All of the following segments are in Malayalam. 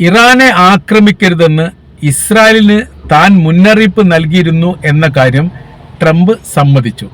ഇറാനെ ആക്രമിക്കരുതെന്ന് ഇസ്രായേലിന് താൻ മുന്നറിയിപ്പ് നൽകിയിരുന്നു എന്ന കാര്യം ട്രംപ് സമ്മതിച്ചു.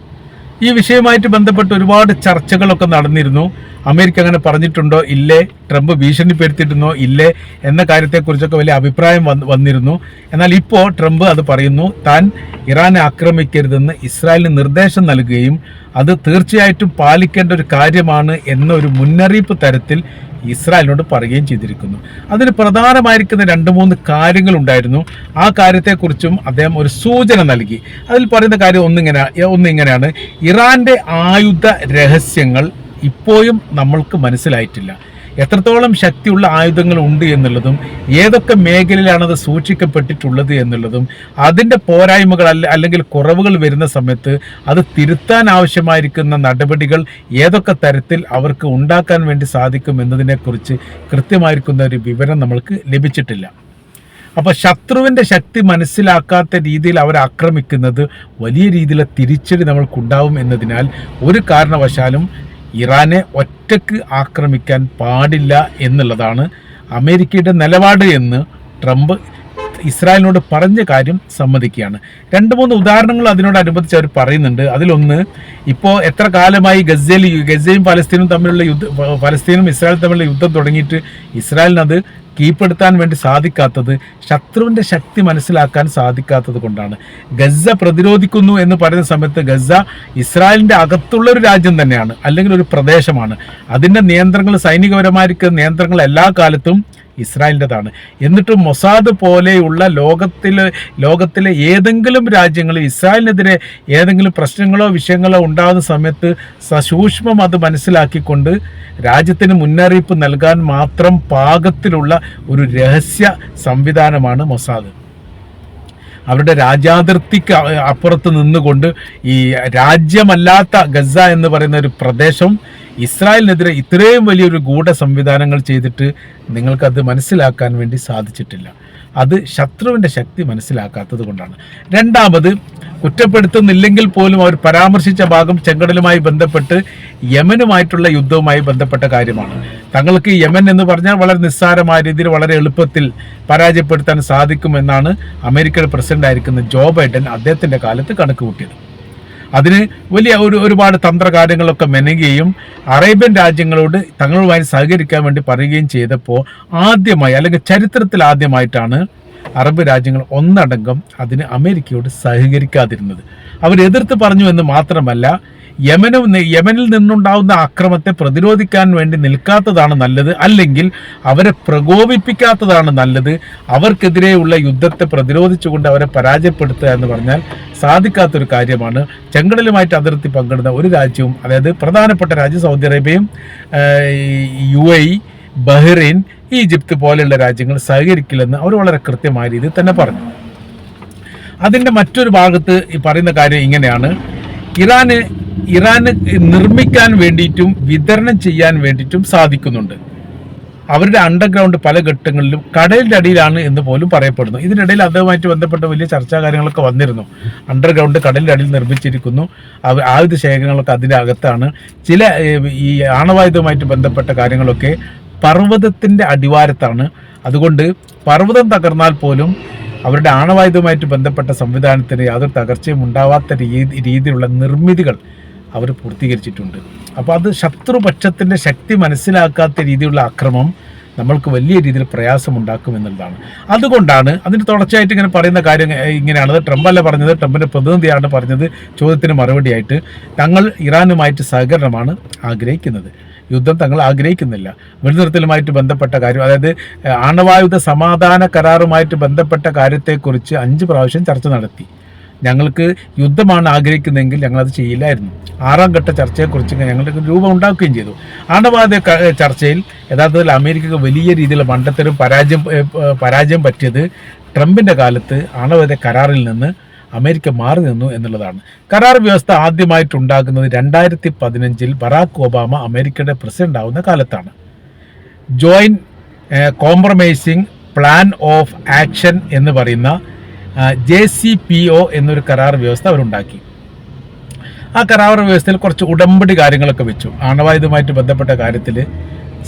ഈ വിഷയവുമായിട്ട് ബന്ധപ്പെട്ട് ഒരുപാട് ചർച്ചകളൊക്കെ നടന്നിരുന്നു. അമേരിക്ക അങ്ങനെ പറഞ്ഞിട്ടുണ്ടോ? ഇല്ലേ? ട്രംപ് ഭീഷണിപ്പെടുത്തിയിട്ടുണ്ടോ? ഇല്ലേ? എന്ന കാര്യത്തെക്കുറിച്ചൊക്കെ വലിയ അഭിപ്രായം വന്നിരുന്നു. എന്നാൽ ഇപ്പോൾ ട്രംപ് അത് പറയുന്നു. താൻ ഇറാനെ ആക്രമിക്കരുതെന്ന് ഇസ്രായേലിന് നിർദ്ദേശം നൽകുകയും അത് തീർച്ചയായിട്ടും പാലിക്കേണ്ട ഒരു കാര്യമാണ് എന്നൊരു മുന്നറിയിപ്പ് തരത്തിൽ ഇസ്രായേലിനോട് പറയുകയും ചെയ്തിരിക്കുന്നു. അതിന് പ്രധാനമായിരിക്കുന്ന രണ്ട് മൂന്ന് കാര്യങ്ങൾ ഉണ്ടായിരുന്നു. ആ കാര്യത്തെക്കുറിച്ചും അദ്ദേഹം ഒരു സൂചന നൽകി. അതിൽ പറയുന്ന കാര്യം ഒന്നിങ്ങനെ ഒന്നിങ്ങനെയാണ്. ഇറാന്റെ ആയുധ രഹസ്യങ്ങൾ ഇപ്പോഴും നമ്മൾക്ക് മനസ്സിലായിട്ടില്ല. എത്രത്തോളം ശക്തിയുള്ള ആയുധങ്ങൾ ഉണ്ട് എന്നുള്ളതും ഏതൊക്കെ മേഖലയിലാണത് സൂക്ഷിക്കപ്പെട്ടിട്ടുള്ളത് എന്നുള്ളതും അതിന്റെ പോരായ്മകൾ അല്ല അല്ലെങ്കിൽ കുറവുകൾ വരുന്ന സമയത്ത് അത് തിരുത്താൻ ആവശ്യമായിരിക്കുന്ന നടപടികൾ ഏതൊക്കെ തരത്തിൽ അവർക്ക് ഉണ്ടാക്കാൻ വേണ്ടി സാധിക്കും എന്നതിനെക്കുറിച്ച് കൃത്യമായിരിക്കുന്ന ഒരു വിവരം നമ്മൾക്ക് ലഭിച്ചിട്ടില്ല. അപ്പോൾ ശത്രുവിന്റെ ശക്തി മനസ്സിലാക്കാത്ത രീതിയിൽ അവർ ആക്രമിക്കുന്നത് വലിയ രീതിയിലെ തിരിച്ചടി നമ്മൾക്കുണ്ടാവും എന്നതിനാൽ ഒരു കാരണവശാലും ഇറാനെ ഒറ്റയ്ക്ക് ആക്രമിക്കാൻ പാടില്ല എന്നുള്ളതാണ് അമേരിക്കയുടെ നിലപാട് എന്ന് ട്രംപ് ഇസ്രായേലിനോട് പറഞ്ഞ കാര്യം സമ്മതിക്കുകയാണ്. രണ്ട് മൂന്ന് ഉദാഹരണങ്ങൾ അതിനോടനുബന്ധിച്ച് അവർ പറയുന്നുണ്ട്. അതിലൊന്ന് ഇപ്പോൾ എത്ര കാലമായി ഗസയിൽ ഗസയും പലസ്തീനും തമ്മിലുള്ള യുദ്ധ പലസ്തീനും ഇസ്രായേലും തമ്മിലുള്ള യുദ്ധം തുടങ്ങിയിട്ട് ഇസ്രായേലിനത് കീഴ്പ്പെടുത്താൻ വേണ്ടി സാധിക്കാത്തത് ശത്രുവിന്റെ ശക്തി മനസ്സിലാക്കാൻ സാധിക്കാത്തത് കൊണ്ടാണ്. ഗസ പ്രതിരോധിക്കുന്നു എന്ന് പറയുന്ന സമയത്ത് ഗസ ഇസ്രായേലിന്റെ അകത്തുള്ള ഒരു രാജ്യം തന്നെയാണ് അല്ലെങ്കിൽ ഒരു പ്രദേശമാണ്. അതിന്റെ നിയന്ത്രണങ്ങൾ സൈനികപരമായിരിക്കുന്ന നിയന്ത്രണങ്ങൾ എല്ലാ കാലത്തും ഇസ്രായേലിന്റെതാണ്. എന്നിട്ടും മൊസാദ് പോലെയുള്ള ലോകത്തിലെ ലോകത്തിലെ ഏതെങ്കിലും രാജ്യങ്ങൾ ഇസ്രായേലിനെതിരെ ഏതെങ്കിലും പ്രശ്നങ്ങളോ വിഷയങ്ങളോ ഉണ്ടാകുന്ന സമയത്ത് സസൂക്ഷ്മം അത് മനസ്സിലാക്കിക്കൊണ്ട് രാജ്യത്തിന് മുന്നറിയിപ്പ് നൽകാൻ മാത്രം പാകത്തിലുള്ള ഒരു രഹസ്യ സംവിധാനമാണ് മൊസാദ്. അവരുടെ രാജ്യാതിർത്തിക്ക് അപ്പുറത്ത് നിന്നുകൊണ്ട് ഈ രാജ്യമല്ലാത്ത ഗസ എന്ന് പറയുന്ന ഒരു പ്രദേശം ഇസ്രായേലിനെതിരെ ഇത്രയും വലിയൊരു ഗൂഢ സംവിധാനങ്ങൾ ചെയ്തിട്ട് നിങ്ങൾക്കത് മനസ്സിലാക്കാൻ വേണ്ടി സാധിച്ചിട്ടില്ല. അത് ശത്രുവിന്റെ ശക്തി മനസ്സിലാക്കാത്തത് കൊണ്ടാണ്. രണ്ടാമത് കുറ്റപ്പെടുത്തുന്നില്ലെങ്കിൽ പോലും അവർ പരാമർശിച്ച ഭാഗം ചെങ്കടലുമായി ബന്ധപ്പെട്ട് യമനുമായിട്ടുള്ള യുദ്ധവുമായി ബന്ധപ്പെട്ട കാര്യമാണ്. തങ്ങൾക്ക് യമൻ എന്ന് പറഞ്ഞാൽ വളരെ നിസ്സാരമായ രീതിയിൽ വളരെ എളുപ്പത്തിൽ പരാജയപ്പെടുത്താൻ സാധിക്കുമെന്നാണ് അമേരിക്കയുടെ പ്രസിഡന്റ് ആയിരിക്കുന്ന ജോ ബൈഡൻ അദ്ദേഹത്തിന്റെ കാലത്ത് കണക്ക് കൂട്ടിയത്. അതിന് വലിയ ഒരു ഒരുപാട് തന്ത്രകാര്യങ്ങളൊക്കെ മെനയുകയും അറേബ്യൻ രാജ്യങ്ങളോട് തങ്ങളുമായി സഹകരിക്കാൻ വേണ്ടി പറയുകയും ചെയ്തപ്പോൾ ആദ്യമായി അല്ലെങ്കിൽ ചരിത്രത്തിൽ ആദ്യമായിട്ടാണ് അറബ് രാജ്യങ്ങൾ ഒന്നടങ്കം അതിന് അമേരിക്കയോട് സഹകരിക്കാതിരുന്നത്. അവർ എതിർത്ത് പറഞ്ഞു എന്ന് മാത്രമല്ല യമനും യമനിൽ നിന്നുണ്ടാവുന്ന ആക്രമത്തെ പ്രതിരോധിക്കാൻ വേണ്ടി നിൽക്കാത്തതാണ് നല്ലത്. അല്ലെങ്കിൽ അവരെ പ്രകോപിപ്പിക്കാത്തതാണ് നല്ലത്. അവർക്കെതിരെയുള്ള യുദ്ധത്തെ പ്രതിരോധിച്ചുകൊണ്ട് അവരെ പരാജയപ്പെടുത്തുക എന്ന് പറഞ്ഞാൽ സാധിക്കാത്തൊരു കാര്യമാണ്. ചെങ്കടലുമായിട്ട് അതിർത്തി പങ്കിടുന്ന ഒരു രാജ്യവും അതായത് പ്രധാനപ്പെട്ട രാജ്യം സൗദി അറേബ്യയും യു എ ബഹ്റൈൻ ഈജിപ്ത് പോലെയുള്ള രാജ്യങ്ങൾ സഹകരിക്കില്ലെന്ന് അവർ വളരെ കൃത്യമായ രീതിയിൽ തന്നെ പറഞ്ഞു. അതിന്റെ മറ്റൊരു ഭാഗത്ത് ഈ പറയുന്ന കാര്യം ഇങ്ങനെയാണ്. ഇറാന് ഇറാന് നിർമ്മിക്കാൻ വേണ്ടിയിട്ടും വിതരണം ചെയ്യാൻ വേണ്ടിയിട്ടും സാധിക്കുന്നുണ്ട്. അവരുടെ അണ്ടർഗ്രൗണ്ട് പല ഘട്ടങ്ങളിലും കടലിന്റെ അടിയിലാണ് എന്ന് പോലും പറയപ്പെടുന്നു. ഇതിനിടയിൽ അതുമായിട്ട് ബന്ധപ്പെട്ട വലിയ ചർച്ചാ കാര്യങ്ങളൊക്കെ വന്നിരുന്നു. അണ്ടർഗ്രൗണ്ട് കടലിന്റെ അടിയിൽ നിർമ്മിച്ചിരിക്കുന്നു. ആയുധ ശേഖരങ്ങളൊക്കെ അതിന്റെ അകത്താണ് ചില ഈ ആണവായുധവുമായിട്ട് ബന്ധപ്പെട്ട കാര്യങ്ങളൊക്കെ പർവതത്തിന്റെ അടിവാരത്താണ്. അതുകൊണ്ട് പർവതം തകർന്നാൽ പോലും അവരുടെ ആണവായുധവുമായിട്ട് ബന്ധപ്പെട്ട സംവിധാനത്തിന് യാതൊരു തകർച്ചയും ഉണ്ടാവാത്ത രീതി രീതിയിലുള്ള നിർമ്മിതികൾ അവർ പൂർത്തീകരിച്ചിട്ടുണ്ട്. അപ്പോൾ അത് ശത്രുപക്ഷത്തിന്റെ ശക്തി മനസ്സിലാക്കാത്ത രീതിയിലുള്ള അക്രമം നമ്മൾക്ക് വലിയ രീതിയിൽ പ്രയാസമുണ്ടാക്കും എന്നുള്ളതാണ്. അതുകൊണ്ടാണ് അതിന്റെ തുടർച്ചയായിട്ട് ഇങ്ങനെ പറയുന്ന കാര്യം ഇങ്ങനെയാണ് ട്രംപ് അല്ല പറഞ്ഞത്. ട്രംപിന്റെ പ്രതിനിധിയാണ് പറഞ്ഞത്. ചോദ്യത്തിന് മറുപടിയായിട്ട് തങ്ങൾ ഇറാനുമായിട്ട് സഹകരണമാണ് ആഗ്രഹിക്കുന്നത്. യുദ്ധം തങ്ങൾ ആഗ്രഹിക്കുന്നില്ല. വെടിനിർത്തലുമായിട്ട് ബന്ധപ്പെട്ട കാര്യം അതായത് ആണവായുധ സമാധാന കരാറുമായിട്ട് ബന്ധപ്പെട്ട കാര്യത്തെക്കുറിച്ച് അഞ്ച് പ്രാവശ്യം ചർച്ച നടത്തി. ഞങ്ങൾക്ക് യുദ്ധമാണ് ആഗ്രഹിക്കുന്നതെങ്കിൽ ഞങ്ങളത് ചെയ്യില്ലായിരുന്നു. ആറാം ഘട്ട ചർച്ചയെക്കുറിച്ച് ഞങ്ങൾക്ക് രൂപം ഉണ്ടാക്കുകയും ചെയ്തു. ആണവാദ ചർച്ചയിൽ യഥാർത്ഥത്തിൽ അമേരിക്കക്ക് വലിയ രീതിയിലുള്ള മണ്ടത്തരം പരാജയം പരാജയം പറ്റിയത് ട്രംപിന്റെ കാലത്ത് ആണവാദ കരാറിൽ നിന്ന് അമേരിക്ക മാറി നിന്നു എന്നുള്ളതാണ്. കരാർ വ്യവസ്ഥ ആദ്യമായിട്ടുണ്ടാകുന്നത് രണ്ടായിരത്തി പതിനഞ്ചിൽ ബറാക്ക് ഒബാമ അമേരിക്കയുടെ പ്രസിഡന്റ് ആവുന്ന കാലത്താണ്. Joint compromising plan of action എന്ന് പറയുന്ന ജെ സി പി ഒ എന്നൊരു കരാർ വ്യവസ്ഥ അവരുണ്ടാക്കി. ആ കരാർ വ്യവസ്ഥയിൽ കുറച്ച് ഉടമ്പടി കാര്യങ്ങളൊക്കെ വെച്ചു. ആണവായുധമായിട്ട് ബന്ധപ്പെട്ട കാര്യത്തിൽ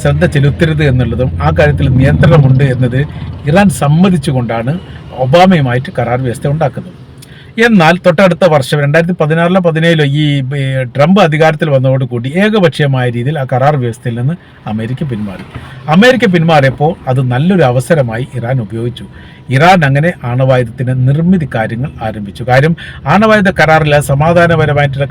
ശ്രദ്ധ ചെലുത്തരുത് എന്നുള്ളതും ആ കാര്യത്തിൽ നിയന്ത്രണമുണ്ട് എന്നത് ഇറാൻ സമ്മതിച്ചുകൊണ്ടാണ് ഒബാമയുമായിട്ട് കരാർ വ്യവസ്ഥ ഉണ്ടാക്കുന്നത്. എന്നാൽ തൊട്ടടുത്ത വർഷം രണ്ടായിരത്തി പതിനാറിലോ പതിനേഴിലോ ഈ ട്രംപ് അധികാരത്തിൽ വന്നതോടുകൂടി ഏകപക്ഷീയമായ രീതിയിൽ ആ കരാർ വ്യവസ്ഥയിൽ നിന്ന് അമേരിക്ക പിന്മാറി. അമേരിക്ക പിന്മാറിയപ്പോൾ അത് നല്ലൊരു അവസരമായി ഇറാൻ ഉപയോഗിച്ചു. ഇറാൻ അങ്ങനെ ആണവായുധത്തിന് നിർമ്മിതി കാര്യങ്ങൾ ആരംഭിച്ചു. കാര്യം ആണവായുധ കരാറിൽ സമാധാനപരമായിട്ടുള്ള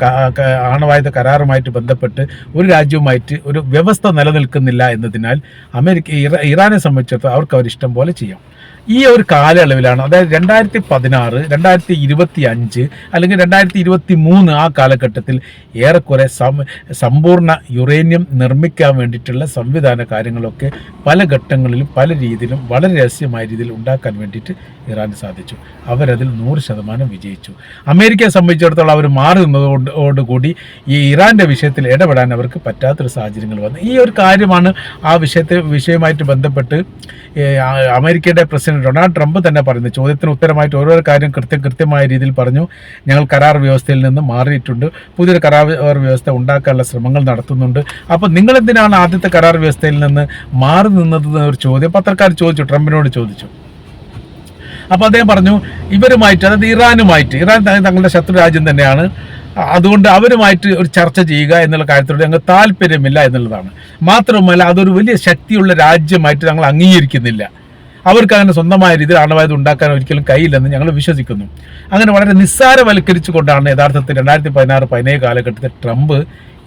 ആണവായുധ കരാറുമായിട്ട് ബന്ധപ്പെട്ട് ഒരു രാജ്യവുമായിട്ട് ഒരു വ്യവസ്ഥ നിലനിൽക്കുന്നില്ല എന്നതിനാൽ അമേരിക്ക ഇറാനെ സംബന്ധിച്ചിടത്തോളം അവർക്ക് അവർ ഇഷ്ടം പോലെ ചെയ്യാം. ഈ ഒരു കാലയളവിലാണ് അതായത് രണ്ടായിരത്തി പതിനാറ് രണ്ടായിരത്തി ഇരുപത്തി അഞ്ച് അല്ലെങ്കിൽ രണ്ടായിരത്തി ഇരുപത്തി മൂന്ന് ആ കാലഘട്ടത്തിൽ ഏറെക്കുറെ സം സമ്പൂർണ യുറേനിയം നിർമ്മിക്കാൻ വേണ്ടിയിട്ടുള്ള സംവിധാന കാര്യങ്ങളൊക്കെ പല ഘട്ടങ്ങളിലും പല രീതിയിലും വളരെ രഹസ്യമായ രീതിയിൽ ഉണ്ടാക്കാൻ വേണ്ടിയിട്ട് ഇറാൻ സാധിച്ചു. അവരതിൽ നൂറ് ശതമാനം വിജയിച്ചു. അമേരിക്കയെ സംബന്ധിച്ചിടത്തോളം അവർ മാറി നിന്നതോടുകൂടി ഈ ഇറാന്റെ വിഷയത്തിൽ ഇടപെടാൻ അവർക്ക് പറ്റാത്തൊരു സാഹചര്യങ്ങൾ വന്നു. ഈ ഒരു കാര്യമാണ് ആ വിഷയത്തെ വിഷയമായിട്ട് ബന്ധപ്പെട്ട് അമേരിക്കയുടെ പ്രസിഡന്റ് ഡൊണാൾഡ് ട്രംപ് തന്നെ പറയുന്നത് ചോദ്യത്തിന് ഉത്തരമായിട്ട് ഓരോ കാര്യം കൃത്യം കൃത്യമായ രീതിയിൽ പറഞ്ഞു. ഞങ്ങൾ കരാർ വ്യവസ്ഥയിൽ നിന്ന് മാറിയിട്ടുണ്ട്. പുതിയൊരു കരാർ വ്യവസ്ഥ ഉണ്ടാക്കാനുള്ള ശ്രമങ്ങൾ നടത്തുന്നുണ്ട്. അപ്പോൾ നിങ്ങൾ എന്തിനാണ് ആദ്യത്തെ കരാർ വ്യവസ്ഥയിൽ നിന്ന് മാറി നിന്നത് എന്നൊരു ചോദ്യം? പത്രക്കാർ ചോദിച്ചു ട്രംപിനോട് ചോദിച്ചു. അപ്പോൾ അദ്ദേഹം പറഞ്ഞു ഇവരുമായിട്ട് അതായത് ഇറാനുമായിട്ട് ഇറാൻ തങ്ങളുടെ ശത്രു രാജ്യം തന്നെയാണ്. അതുകൊണ്ട് അവരുമായിട്ട് ഒരു ചർച്ച ചെയ്യുക എന്നുള്ള കാര്യത്തോട് ഞങ്ങൾ താല്പര്യമില്ല എന്നുള്ളതാണ്. മാത്രമല്ല അതൊരു വലിയ ശക്തിയുള്ള രാജ്യമായിട്ട് ഞങ്ങൾ അംഗീകരിക്കുന്നില്ല. അവർക്ക് അങ്ങനെ സ്വന്തമായ രീതിയിൽ ആണവായുധം ഉണ്ടാക്കാൻ ഒരിക്കലും കഴിയില്ലെന്ന് ഞങ്ങൾ വിശ്വസിക്കുന്നു. അങ്ങനെ വളരെ നിസ്സാരവൽക്കരിച്ചുകൊണ്ടാണ് യഥാർത്ഥത്തിൽ രണ്ടായിരത്തി പതിനാറ് പതിനേഴ് കാലഘട്ടത്തിൽ ട്രംപ്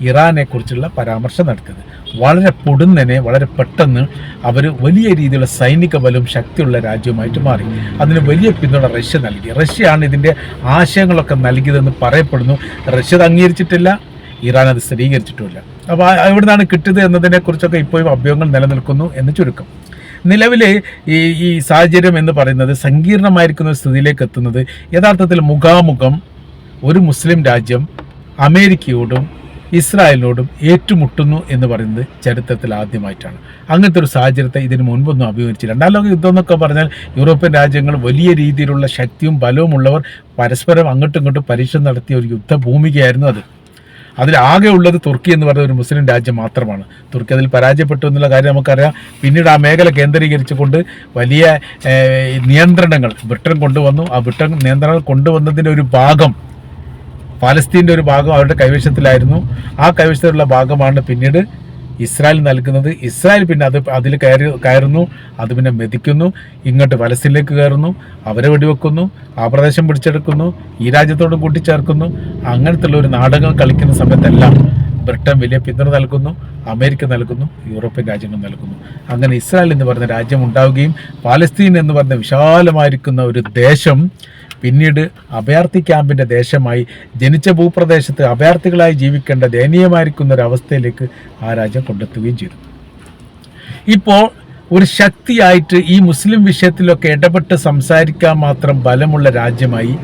ഇറാനെ കുറിച്ചുള്ള പരാമർശം നടത്തിയത്. വളരെ പൊടുന്നനെ വളരെ പെട്ടെന്ന് അവർ വലിയ രീതിയിലുള്ള സൈനിക ബലവും ശക്തിയുള്ള രാജ്യമായിട്ട് മാറി. അതിന് വലിയ പിന്തുണ റഷ്യ നൽകി. റഷ്യയാണ് ഇതിന്റെ ആശയങ്ങളൊക്കെ നൽകിയതെന്ന് പറയപ്പെടുന്നു. റഷ്യ അത് അംഗീകരിച്ചിട്ടില്ല ഇറാൻ അത് സ്ഥിരീകരിച്ചിട്ടുമില്ല. അപ്പോൾ എവിടുന്നാണ് കിട്ടിയത് എന്നതിനെക്കുറിച്ചൊക്കെ ഇപ്പോഴും അഭ്യൂഹങ്ങൾ നിലനിൽക്കുന്നു എന്ന് ചുരുക്കം. നിലവിലെ ഈ ഈ സാഹചര്യം എന്ന് പറയുന്നത് സങ്കീർണമായിരിക്കുന്ന സ്ഥിതിയിലേക്ക് എത്തുന്നത് യഥാർത്ഥത്തിൽ മുഖാമുഖം ഒരു മുസ്ലിം രാജ്യം അമേരിക്കയോടും ഇസ്രായേലിനോടും ഏറ്റുമുട്ടുന്നു എന്ന് പറയുന്നത് ചരിത്രത്തിൽ ആദ്യമായിട്ടാണ്. അങ്ങനത്തെ ഒരു സാഹചര്യത്തെ ഇതിന് മുൻപൊന്നും അഭിമുഖിച്ചില്ല രണ്ടാം ലോക യുദ്ധം എന്നൊക്കെ പറഞ്ഞാൽ യൂറോപ്യൻ രാജ്യങ്ങൾ വലിയ രീതിയിലുള്ള ശക്തിയും ബലവും ഉള്ളവർ പരസ്പരം അങ്ങോട്ടും ഇങ്ങോട്ടും പരീക്ഷ നടത്തിയ ഒരു യുദ്ധഭൂമികയായിരുന്നു അത്. അതിൽ ആകെ ഉള്ളത് തുർക്കി എന്ന് പറയുന്ന ഒരു മുസ്ലിം രാജ്യം മാത്രമാണ്. തുർക്കി അതിൽ പരാജയപ്പെട്ടു എന്നുള്ള കാര്യം നമുക്കറിയാം. പിന്നീട് ആ മേഖല കേന്ദ്രീകരിച്ചുകൊണ്ട് വലിയ നിയന്ത്രണങ്ങൾ ബ്രിട്ടൻ കൊണ്ടുവന്നു. ആ ബ്രിട്ടൻ നിയന്ത്രണങ്ങൾ കൊണ്ടുവന്നതിന്റെ ഒരു ഭാഗം പാലസ്തീന്റെ ഒരു ഭാഗം അവരുടെ കൈവശത്തിലായിരുന്നു. ആ കൈവശത്തിലുള്ള ഭാഗമാണ് പിന്നീട് ഇസ്രായേൽ നൽകുന്നത്. ഇസ്രായേൽ പിന്നെ അത് അതിൽ കയറി കയറുന്നു അത് പിന്നെ മെതിക്കുന്നു ഇങ്ങോട്ട് വലസിലേക്ക് കയറുന്നു അവരെ വെടിവെക്കുന്നു ആ പ്രദേശം പിടിച്ചെടുക്കുന്നു ഈ രാജ്യത്തോട് കൂട്ടിച്ചേർക്കുന്നു. അങ്ങനത്തുള്ള ഒരു നാടകം കളിക്കുന്ന സമയത്തെല്ലാം ബ്രിട്ടൻ വലിയ പിന്തുണ നൽകുന്നു അമേരിക്ക നൽകുന്നു യൂറോപ്യൻ രാജ്യങ്ങൾ നൽകുന്നു. അങ്ങനെ ഇസ്രായേൽ എന്ന് പറയുന്ന രാജ്യം ഉണ്ടാവുകയും പാലസ്തീൻ എന്ന് പറയുന്ന വിശാലമായിരിക്കുന്ന ഒരു ദേശം പിന്നീട് അഭയാർത്ഥി ക്യാമ്പിന്റെ ദേശമായി ജനിച്ച ഭൂപ്രദേശത്ത് അഭയാർത്ഥികളായി ജീവിക്കേണ്ട ദയനീയമായിരിക്കുന്ന ഒരു അവസ്ഥയിലേക്ക് ആ രാജ്യം കൊണ്ടെത്തുകയും ചെയ്തു. ഇപ്പോൾ ഒരു ശക്തിയായിട്ട് ഈ മുസ്ലിം വിഷയത്തിലൊക്കെ ഇടപെട്ട് സംസാരിക്കാൻ മാത്രം ബലമുള്ള രാജ്യമായി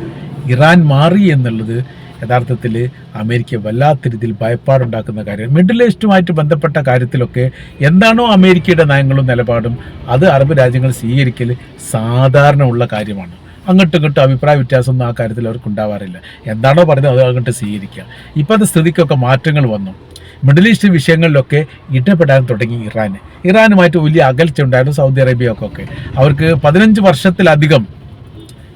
ഇറാൻ മാറി എന്നുള്ളത് യഥാർത്ഥത്തിൽ അമേരിക്ക വല്ലാത്ത രീതിയിൽ ഭയപ്പാടുണ്ടാക്കുന്ന കാര്യം മിഡിൽ ഈസ്റ്റുമായിട്ട് ബന്ധപ്പെട്ട കാര്യത്തിലൊക്കെ എന്താണോ അമേരിക്കയുടെ നയങ്ങളും നിലപാടും അത് അറബ് രാജ്യങ്ങൾ സ്വീകരിക്കൽ സാധാരണ ഉള്ള കാര്യമാണ്. അങ്ങോട്ടും ഇങ്ങോട്ടും അഭിപ്രായ വ്യത്യാസമൊന്നും ആ കാര്യത്തിൽ അവർക്ക് ഉണ്ടാവാറില്ല. എന്താണോ പറയുന്നത് അത് അങ്ങോട്ട് സ്വീകരിക്കുക. ഇപ്പോഴത്തെ സ്ഥിതിക്കൊക്കെ മാറ്റങ്ങൾ വന്നു. മിഡിൽ ഈസ്റ്റ് വിഷയങ്ങളിലൊക്കെ ഇടപെടാൻ തുടങ്ങി ഇറാൻ ഇറാനുമായിട്ട് വലിയ അകൽച്ച ഉണ്ടായിരുന്നു സൗദി അറേബ്യ ഒക്കെ അവർക്ക് പതിനഞ്ച് വർഷത്തിലധികം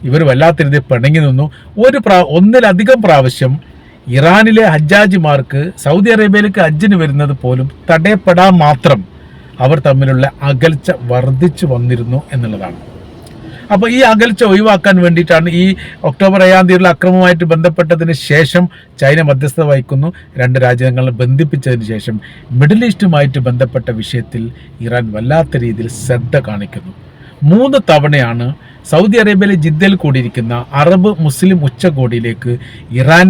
ഇവർ വല്ലാത്ത രീതിയിൽ പിണങ്ങി നിന്നു. ഒരു പ്രാ ഒന്നിലധികം പ്രാവശ്യം ഇറാനിലെ ഹജ്ജാജിമാർക്ക് സൗദി അറേബ്യയിലേക്ക് ഹജ്ജിന് വരുന്നത് പോലും തടയപ്പെടാൻ മാത്രം അവർ തമ്മിലുള്ള അകൽച്ച വർദ്ധിച്ചു വന്നിരുന്നു എന്നുള്ളതാണ്. അപ്പോൾ ഈ അകൽച്ച ഒഴിവാക്കാൻ വേണ്ടിയിട്ടാണ് ഈ ഒക്ടോബർ ഏഴാം തീയതിയുള്ള അക്രമമായിട്ട് ബന്ധപ്പെട്ടതിന് ശേഷം ചൈന മധ്യസ്ഥത വഹിക്കുന്നു. രണ്ട് രാജ്യങ്ങളെ ബന്ധിപ്പിച്ചതിന് ശേഷം മിഡിൽ ഈസ്റ്റുമായിട്ട് ബന്ധപ്പെട്ട വിഷയത്തിൽ ഇറാൻ വല്ലാത്ത രീതിയിൽ ശ്രദ്ധ കാണിക്കുന്നു. മൂന്ന് തവണയാണ് സൗദി അറേബ്യയിലെ ജിദ്ദയിൽ കൂടിയിരിക്കുന്ന അറബ് മുസ്ലിം ഉച്ചകോടിയിലേക്ക് ഇറാൻ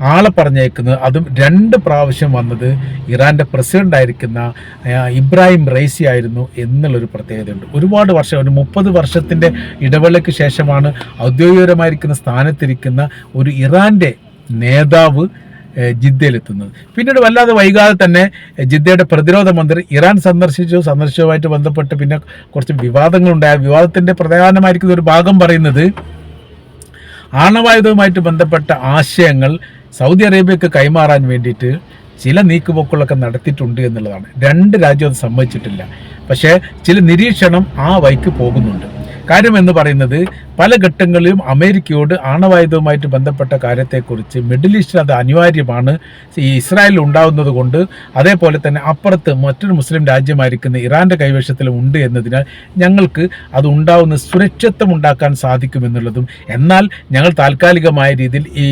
ആളെ പറഞ്ഞേക്കുന്നത് അതും രണ്ട് പ്രാവശ്യം വന്നത് ഇറാന്റെ പ്രസിഡന്റ് ആയിരിക്കുന്ന ഇബ്രാഹിം റൈസി ആയിരുന്നു എന്നുള്ളൊരു പ്രത്യേകതയുണ്ട്. ഒരുപാട് വർഷം ഒരു മുപ്പത് വർഷത്തിന്റെ ഇടവേളയ്ക്ക് ശേഷമാണ് ഔദ്യോഗികപരമായിരിക്കുന്ന സ്ഥാനത്തിരിക്കുന്ന ഒരു ഇറാന്റെ നേതാവ് ജിദ്ദയിലെത്തുന്നത്. പിന്നീട് വല്ലാതെ വൈകാതെ തന്നെ ജിദ്ദയുടെ പ്രതിരോധ മന്ത്രി ഇറാൻ സന്ദർശിച്ചു. സന്ദർശിച്ചതുമായിട്ട് ബന്ധപ്പെട്ട് പിന്നെ കുറച്ച് വിവാദങ്ങളുണ്ടായ. വിവാദത്തിന്റെ പ്രധാനമായിരിക്കുന്ന ഒരു ഭാഗം പറയുന്നത് ആണവായുധവുമായിട്ട് ബന്ധപ്പെട്ട ആശയങ്ങൾ സൗദി അറേബ്യക്ക് കൈമാറാൻ വേണ്ടിയിട്ട് ചില നീക്കുപോക്കുകളൊക്കെ നടത്തിയിട്ടുണ്ട് എന്നുള്ളതാണ്. രണ്ട് രാജ്യം അത് സമ്മതിച്ചിട്ടില്ല. പക്ഷേ ചില നിരീക്ഷണം ആ വഴിക്ക് പോകുന്നുണ്ട്. കാര്യം എന്ന് പറയുന്നത് പല ഘട്ടങ്ങളിലും അമേരിക്കയോട് ആണവായുധവുമായിട്ട് ബന്ധപ്പെട്ട കാര്യത്തെക്കുറിച്ച് മിഡിൽ ഈസ്റ്റിൽ അത് അനിവാര്യമാണ്. ഈ ഇസ്രായേലിൽ ഉണ്ടാവുന്നത് കൊണ്ട് അതേപോലെ തന്നെ അപ്പുറത്ത് മറ്റൊരു മുസ്ലിം രാജ്യമായിരിക്കുന്ന ഇറാന്റെ കൈവശത്തിലും ഉണ്ട് എന്നതിനാൽ ഞങ്ങൾക്ക് അത് ഉണ്ടാവുന്ന സുരക്ഷിതത്വം ഉണ്ടാക്കാൻ സാധിക്കുമെന്നുള്ളതും എന്നാൽ ഞങ്ങൾ താൽക്കാലികമായ രീതിയിൽ ഈ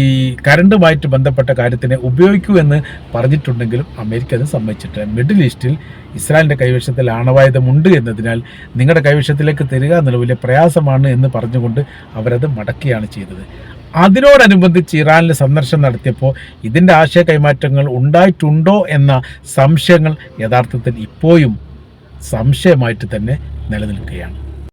കരണ്ടുമായിട്ട് ബന്ധപ്പെട്ട കാര്യത്തിനെ ഉപയോഗിക്കൂ എന്ന് പറഞ്ഞിട്ടുണ്ടെങ്കിലും അമേരിക്ക അത് സമ്മതിച്ചിട്ടില്ല. മിഡിൽ ഈസ്റ്റിൽ ഇസ്രായേലിന്റെ കൈവശത്തിൽ ആണവായുധമുണ്ട് എന്നതിനാൽ നിങ്ങളുടെ കൈവശത്തിലേക്ക് തരിക എന്നുള്ള വലിയ പ്രയാസമാണ് എന്ന് പറഞ്ഞുകൊണ്ട് അവരത് മടക്കുകയാണ് ചെയ്തത്. അതിനോടനുബന്ധിച്ച് ഇറാനിൽ സന്ദർശനം നടത്തിയപ്പോൾ ഇതിന്റെ ആശയ കൈമാറ്റങ്ങൾ ഉണ്ടായിട്ടുണ്ടോ എന്ന സംശയങ്ങൾ യഥാർത്ഥത്തിൽ ഇപ്പോഴും സംശയമായിട്ട് തന്നെ നിലനിൽക്കുകയാണ്.